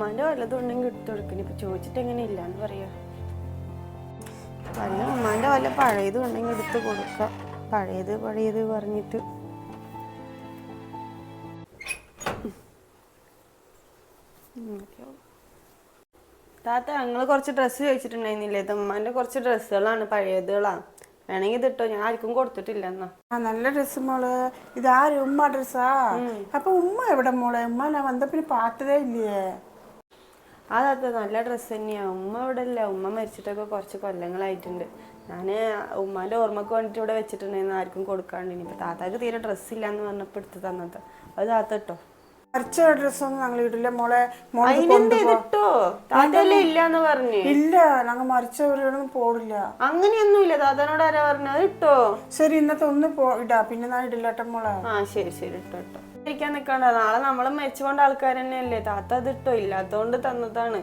ഉമ്മാന്റെ വല്ലതും ഉണ്ടെങ്കിൽ എടുത്തു കൊടുക്കണം ഇപ്പൊ ചോദിച്ചിട്ട് എങ്ങനെ ഇല്ലാന്ന് പറയാ. വല്ല ഉമ്മാന്റെ വല്ല പഴയതും ഉണ്ടെങ്കിൽ എടുത്ത് കൊടുക്ക. പഴയത് പഴയത് പറഞ്ഞിട്ട്. താത്ത ഞങ്ങൾ കുറച്ച് ഡ്രസ്സ് ചോദിച്ചിട്ടുണ്ടായിരുന്നില്ലേ? ഉമ്മാന്റെ കുറച്ച് ഡ്രസ്സുകളാണ് പഴയതുകളാണ് വേണമെങ്കിൽ ഇതിട്ടോ ഞാൻ ആർക്കും കൊടുത്തിട്ടില്ല എന്നാ. ആ നല്ല ഡ്രസ്സ് മോൾ. ഇതാരും? ഉമ്മ ഡ്രസ്സാ അപ്പൊ ഉമ്മ എവിടെ മോളെ? ഉമ്മ ഞാൻ വന്നപ്പിന് പാട്ടതേ ഇല്ലേ? ആ നല്ല ഡ്രസ്സ് തന്നെയാണ് ഉമ്മ ഇവിടെ ഇല്ല ഉമ്മ മരിച്ചിട്ടൊക്കെ കുറച്ച് കൊല്ലങ്ങളായിട്ടുണ്ട്. ഞാൻ ഉമ്മാന്റെ ഓർമ്മക്ക് വേണ്ടിയിട്ട് ഇവിടെ വെച്ചിട്ടുണ്ടായിരുന്നു. ആർക്കും കൊടുക്കാണ്ട്. ഇനിയിപ്പോ താത്താക്ക് തീരെ ഡ്രസ്സ് ഇല്ല എന്ന് പറഞ്ഞപ്പോ എടുത്ത് തന്നത്. അത് താത്ത ഇട്ടോ ഡ്രസ് ഒന്നും ഞങ്ങൾ ഇടില്ല. മോളെ അതിനെന്ത് താത്തല്ലേ ഇല്ലാന്ന് പറഞ്ഞു. ഇല്ല ഞങ്ങൾ മരിച്ചവരോടൊന്നും പോടില്ല അങ്ങനെയൊന്നുമില്ല. താത്തനോട് ആരാ പറഞ്ഞു അത് ഇട്ടോ? ശരി ഇന്നത്തെ ഒന്ന് പോ ഇടാ. പിന്നെ ഞാൻ ഇടില്ലട്ടെ മോളെ. ആ ശരി ശരി. ഇട്ടോ ഇട്ടോ. ഇരിക്കാൻ നിക്കണ്ട നാളെ നമ്മൾ മരിച്ചുകൊണ്ട് ആൾക്കാർ തന്നെയല്ലേ താത്ത അത് ഇട്ടോ? ഇല്ലാത്തോണ്ട് തന്നതാണ്.